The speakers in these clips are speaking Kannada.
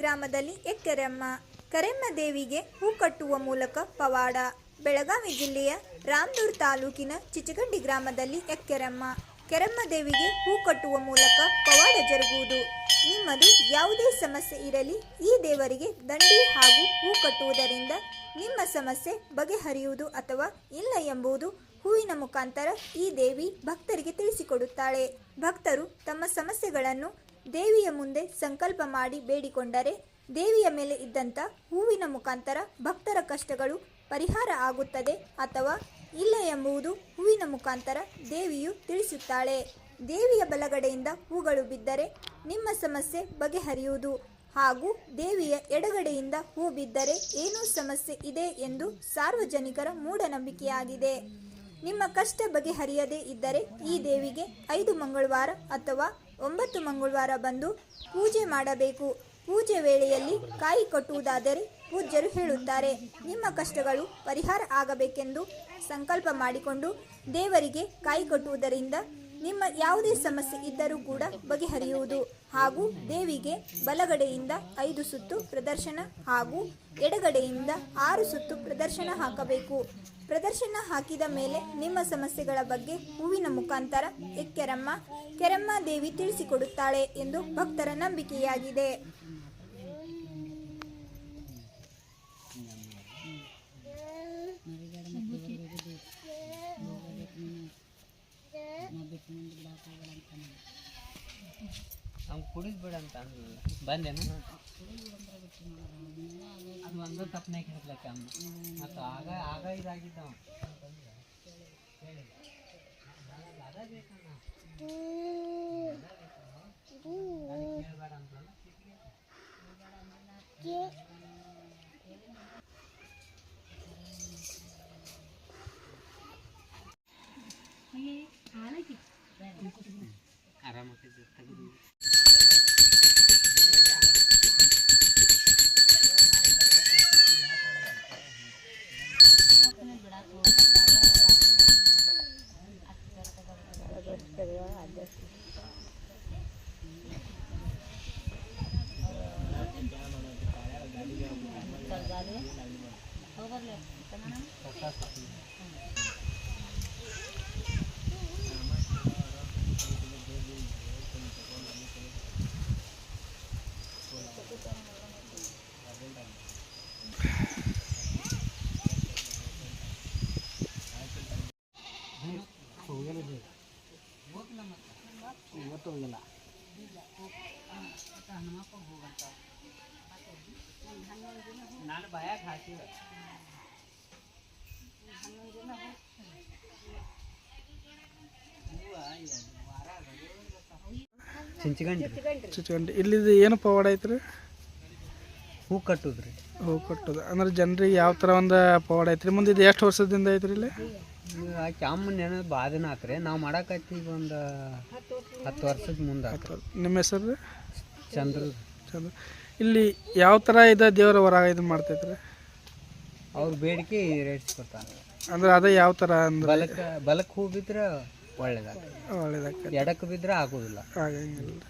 ಗ್ರಾಮದಲ್ಲಿ ಎಕ್ಕರೆಮ್ಮ, ಕರೆಮ್ಮ ದೇವಿಗೆ ಹೂ ಕಟ್ಟುವ ಮೂಲಕ ಪವಾಡ. ಬೆಳಗಾವಿ ಜಿಲ್ಲೆಯ ರಾಮದೂರ್ ತಾಲೂಕಿನ ಚಿಚಗಂಡಿ ಗ್ರಾಮದಲ್ಲಿ ಎಕ್ಕೆರೆಮ್ಮ, ಕೆರೆಮ್ಮ ದೇವಿಗೆ ಹೂ ಕಟ್ಟುವ ಮೂಲಕ ಪವಾಡ ಜರುಗುವುದು. ನಿಮ್ಮದು ಯಾವುದೇ ಸಮಸ್ಯೆ ಇರಲಿ, ಈ ದೇವರಿಗೆ ದಂಡಿ ಹಾಗೂ ಹೂ ಕಟ್ಟುವುದರಿಂದ ನಿಮ್ಮ ಸಮಸ್ಯೆ ಬಗೆಹರಿಯುವುದು ಅಥವಾ ಇಲ್ಲ ಎಂಬುದು ಹೂವಿನ ಮುಖಾಂತರ ಈ ದೇವಿ ಭಕ್ತರಿಗೆ ತಿಳಿಸಿಕೊಡುತ್ತಾಳೆ. ಭಕ್ತರು ತಮ್ಮ ಸಮಸ್ಯೆಗಳನ್ನು ದೇವಿಯ ಮುಂದೆ ಸಂಕಲ್ಪ ಮಾಡಿ ಬೇಡಿಕೊಂಡರೆ ದೇವಿಯ ಮೇಲೆ ಇದ್ದಂಥ ಹೂವಿನ ಮುಖಾಂತರ ಭಕ್ತರ ಕಷ್ಟಗಳು ಪರಿಹಾರ ಆಗುತ್ತದೆ ಅಥವಾ ಇಲ್ಲ ಎಂಬುದು ಹೂವಿನ ಮುಖಾಂತರ ದೇವಿಯು ತಿಳಿಸುತ್ತಾಳೆ. ದೇವಿಯ ಬಲಗಡೆಯಿಂದ ಹೂಗಳು ಬಿದ್ದರೆ ನಿಮ್ಮ ಸಮಸ್ಯೆ ಬಗೆಹರಿಯುವುದು ಹಾಗೂ ದೇವಿಯ ಎಡಗಡೆಯಿಂದ ಹೂ ಬಿದ್ದರೆ ಏನೂ ಸಮಸ್ಯೆ ಇದೆ ಎಂದು ಸಾರ್ವಜನಿಕರ ಮೂಢನಂಬಿಕೆಯಾಗಿದೆ. ನಿಮ್ಮ ಕಷ್ಟ ಬಗೆಹರಿಯದೇ ಇದ್ದರೆ ಈ ದೇವಿಗೆ ಐದು ಮಂಗಳವಾರ ಅಥವಾ ಒಂಬತ್ತು ಮಂಗಳವಾರ ಬಂದು ಪೂಜೆ ಮಾಡಬೇಕು. ಪೂಜೆ ವೇಳೆಯಲ್ಲಿ ಕಾಯಿ ಕಟ್ಟುವುದಾದರೆ ಪೂಜ್ಯರು ಹೇಳುತ್ತಾರೆ, ನಿಮ್ಮ ಕಷ್ಟಗಳು ಪರಿಹಾರ ಆಗಬೇಕೆಂದು ಸಂಕಲ್ಪ ಮಾಡಿಕೊಂಡು ದೇವರಿಗೆ ಕಾಯಿ ಕಟ್ಟುವುದರಿಂದ ನಿಮ್ಮ ಯಾವುದೇ ಸಮಸ್ಯೆ ಇದ್ದರೂ ಕೂಡ ಬಗೆಹರಿಯುವುದು ಹಾಗೂ ದೇವಿಗೆ ಬಲಗಡೆಯಿಂದ ಐದು ಸುತ್ತು ಪ್ರದರ್ಶನ ಹಾಗೂ ಎಡಗಡೆಯಿಂದ ಆರು ಸುತ್ತು ಪ್ರದರ್ಶನ ಹಾಕಬೇಕು. ಪ್ರದರ್ಶನ ಹಾಕಿದ ಮೇಲೆ ನಿಮ್ಮ ಸಮಸ್ಯೆಗಳ ಬಗ್ಗೆ ಹೂವಿನ ಮುಖಾಂತರ ಎಕ್ಕೆರಮ್ಮ ಕೆರಮ್ಮ ದೇವಿ ತಿಳಿಸಿಕೊಡುತ್ತಾಳೆ ಎಂದು ಭಕ್ತರ ನಂಬಿಕೆಯಾಗಿದೆ. ಅವ್ನು ಕುಡಿದ್ಬಿಡ ಅಂತ ಅಂದ್ಲು ಬಂದೇನು ಅದು ಒಂದು ತಪ್ಪನಾಗ ಹಿಡ್ಲಕ್ಕ ಅಮ್ಮ ಮತ್ತು ಆಗ ಆಗ ಇದಾಗಿದ್ದ ಅವ. আর আমাকে চেষ্টা করি Gracias. ಇವತ್ತು ಹೋಗಿಲ್ಲ ನಾನು ಚುಚ್ಕೊಂಡಿ ಇಲ್ಲಿದು ಏನು ಪವಾಡ ಐತ್ರಿ? ಹೂ ಕಟ್ಟುದ್ರಿ. ಹೂ ಕಟ್ಟೋದು. ಅಂದ್ರೆ ಜನರಿಗೆ ಯಾವ ಥರ ಒಂದು ಪವಾಡ ಐತ್ರಿ? ಮುಂದೆ ಇದು ಎಷ್ಟು ವರ್ಷದಿಂದ ಐತ್ರಿ ಇಲ್ಲಿ? ಆಕೆ ಅಮ್ಮ ಬಾದಿನ ಹಾಕ್ರಿ ನಾವು ಮಾಡಕತ್ತೀವಿ ಒಂದು ಹತ್ತು ವರ್ಷದ ಮುಂದೆ ನಿಮ್ಮ ಹೆಸರು ಚಂದ್ರ. ಚಂದ್ರ. ಇಲ್ಲಿ ಯಾವ ಥರ ಇದೆ ದೇವರ ವರ ಇದು ಮಾಡ್ತೈತ್ರಿ ಅವ್ರ ಬೇಡಿಕೆ ಈಡೇರಿಸ್ಕೊಡ್ತಾರೆ ಅಂದ್ರೆ ಅದೇ ಯಾವ ಥರ ಅಂದ್ರೆ? ಬಲಕ್ಕೆ ಬಲಕ್ಕೆ ಹೂ ಬಿದ್ರೆ ಒಳ್ಳೇದಾಗ ಒಳ್ಳೇದಾಗ್ತದೆ. ಎಡಕ್ಕೆ ಬಿದ್ರೆ ಆಗೋದಿಲ್ಲ. ಆಗಂಗಿಲ್ಲ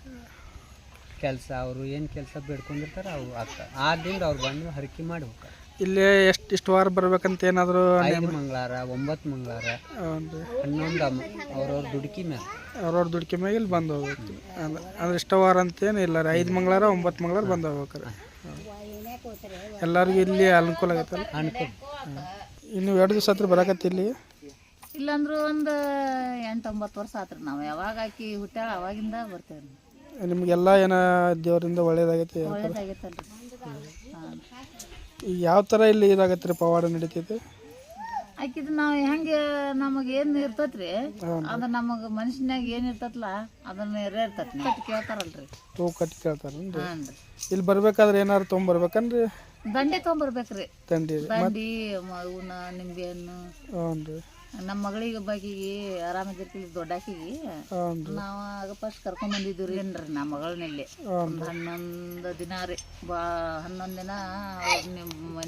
ಕೆಲಸ ಅವರು ಏನು ಕೆಲಸ ಬೇಡ್ಕೊಂಡಿರ್ತಾರೆ ಅವು ಆಗ್ತವೆ. ಆ ದಿನ ಅವ್ರು ಬಂದು ಹರಕೆ ಮಾಡಿ ಹೋಗ್ತಾರೆ. ಇಲ್ಲಿ ಎಷ್ಟು ಇಷ್ಟು ವಾರ ಬರ್ಬೇಕಂತ ಏನಾದರೂ ಐದು ಮಂಗಳಾರ ಒಂಬತ್ತು ಮಂಗಳಾರ ಹನ್ನೊಂದು ಅಮ್ಮ ಅವ್ರವ್ರ ದುಡುಕಿ ಮೇಲೆ ಅವ್ರವ್ರ ದುಡ್ಕಿ ಮ್ಯಾಗ ಇಲ್ಲಿ ಬಂದು ಹೋಗ್ಬೇಕು. ಅಂದ್ರೆ ಅಂದ್ರೆ ಇಷ್ಟ ವಾರ ಅಂತ ಏನು ಇಲ್ಲ ರೀ. ಐದು ಮಂಗಳಾರ ಒಂಬತ್ತು ಮಂಗಳಾರ ಬಂದು ಹೋಗ್ಬೇಕ್ರಿ ಎಲ್ಲರಿಗೂ ಇಲ್ಲಿ ಅನುಕೂಲ ಆಗೈತಲ್ಲ ಅನುಕೂಲ. ಇನ್ನು ಎರಡು ದಿವಸ ಹತ್ರ ಬರಕತ್ತಿ ಇಲ್ಲಿ? ಇಲ್ಲಾಂದ್ರೂ ಒಂದು ಎಂಟು ಒಂಬತ್ತು ವರ್ಷ ಆತ್ರಿ ನಾವು. ಯಾವಾಗ ಆಕಿ ಹುಟ್ಟ ಅವಾಗಿಂದ ಬರ್ತೇವೆ ನಿಮಗೆಲ್ಲ ಏನೋ ದೇವರಿಂದ ಒಳ್ಳೇದಾಗೈತಿ ಒಳ್ಳೇದಾಗೈತಲ್ರಿ. ಹಾಂ ಈಗ ಯಾವ ತರ ಇಲ್ಲಿ ಇದಾಗತ್ತೆ ರೀ ಪವಾಡ ನಡೀತೈತಿ? ಆಕಿದ್ ನಾವು ಹೆಂಗೆ ನಮಗೆ ಏನು ಇರ್ತೈತ್ರಿ ಅದು ನಮಗೆ ಮನುಷ್ಯನಾಗ ಏನು ಇರ್ತೈತಲ್ಲ ಅದನ್ನ ನೆರವೇರ್ತೈತಿ. ಕಟ್ಟಿ ಕೇಳ್ತಾರಲ್ರಿ. ತೂ ಕಟ್ಟಿ ಕೇಳ್ತಾರೇನ್ರಿ? ಇಲ್ಲಿ ಬರ್ಬೇಕಾದ್ರೆ ಏನಾರು ತೊಗೊಂಬರ್ಬೇಕನ್ರಿ? ದಂಡಿ ತೊಗೊಂಬರ್ಬೇಕ್ರಿ. ದಂಡಿ. ದಂಡಿ ಮ- ನಿಂಬೆ ಹಣ್ಣು ಹ್ಞೂ ರೀ ನಮ್ಮ ಮಗಳಿಗೆ ಬಗ್ಗಿಗೆ ಆರಾಮಿದ್ದಿರ್ತಿಲ್ಲ ದೊಡ್ಡಾಕಿಗೆ ನಾವು ಆಗ ಫಸ್ಟ್ ಕರ್ಕೊಂಡ್ ಬಂದಿದ್ವಿ ರೀ ಏನ್ರಿ ನಮ್ಮ ಮಗಳನ್ನಲ್ಲಿ. ಒಂದು ಹನ್ನೊಂದು ದಿನ ರೀ ಬಾ ಹನ್ನೊಂದು ದಿನ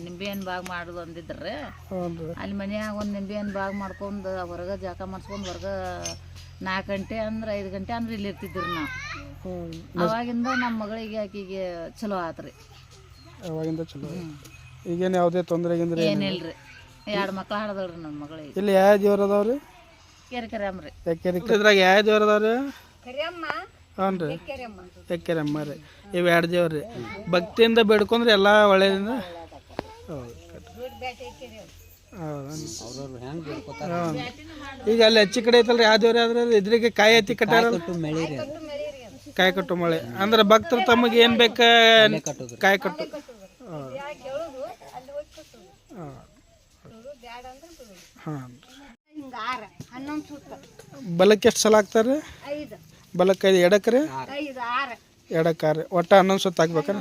ನಿಂಬೆ ಹಣ್ಣು ಬಾಗ್ ಮಾಡುದು ಅಂದಿದ್ರಿ ಅಲ್ಲಿ ಮನ್ಯಾಗ ಒಂದು ನಿಂಬೆ ಹಣ್ಣು ಬಾಗ್ ಮಾಡ್ಕೊಂಡು ಹೊರಗ ಜಾಕ ಮಾಡ್ಸ್ಕೊಂಡ್ ಹೊರಗ ನಾಲ್ಕು ಗಂಟೆ ಅಂದ್ರೆ ಐದು ಗಂಟೆ ಅಂದ್ರೆ ಇಲ್ಲಿ ಇರ್ತಿದ್ವಿ ನಾವು. ಅವಾಗಿಂದ ನಮ್ಮ ಮಗಳಿಗೆ ಆಕಿಗೆ ಚಲೋ ಆತ್ರಿ. ಅವಾಗಿಂದ ಚಲೋ ಈಗೇನು ಯಾವುದೇ ತೊಂದರೆ ಏನಿಲ್ರಿ. ಎರಡು ಮಕ್ಳು ಹಾಡದವ್ರಿ ನನ್ನ ಮಗಳಿಗೆ. ಇಲ್ಲಿ ಯಾವ ದೇವ್ರು ಅದಾವ್ರಿ ಕೆರೆ ಕೆರೆ ಅಮ್ರಿ ಇದ್ರಾಗ ಯಾವ ದೇವ್ರು ಅದಾವ್ರಿ ಹ್ಞೂ ರೀ. ಎಕ್ಕೆರಮ್ಮ ರೀ. ಇವು ಎರಡು ದೇವ್ರು ರೀ. ಭಕ್ತಿಯಿಂದ ಬೇಡ್ಕೊಂಡ್ರೆ ಎಲ್ಲ ಒಳ್ಳೇದಿಂದ. ಹೌದು. ಹೌದಾ ಅವ್ರವ್ರು ಹೆಂಗೆ ಬೇಡ್ಕೊತಾರ ಹಾಂ ಈಗ ಅಲ್ಲಿ ಹೆಚ್ಚಿ ಕಡೆ ಐತಲ್ರಿ ಯಾವ ದೇವ್ರ ಆದ್ರೆ ಇದ್ರಿಗೆ ಕಾಯಿ ಹತ್ತಿ ಕಟ್ಟಾರ ಕಟ್ಟು ಕಾಯಿ ಕಟ್ಟು ಮಳೆ. ಅಂದ್ರೆ ಭಕ್ತರು ತಮಗೆ ಏನು ಬೇಕ? ಕಾಯಿ ಕಟ್ಟು. ಹಾಂ. ಬಲಕ್ಕೆ ಎಷ್ಟು ಸಲ ಹಾಕ್ತಾರೆ? ಬಲಕ್ಕೆ ಐದು ಎಡಕ್ಕೆ ರೀ? ಎಡಕ್ಕೆ ರೀ ಒಟ್ಟು ಹನ್ನೊಂದು ಸುತ್ತ ಹಾಕ್ಬೇಕಾರೆ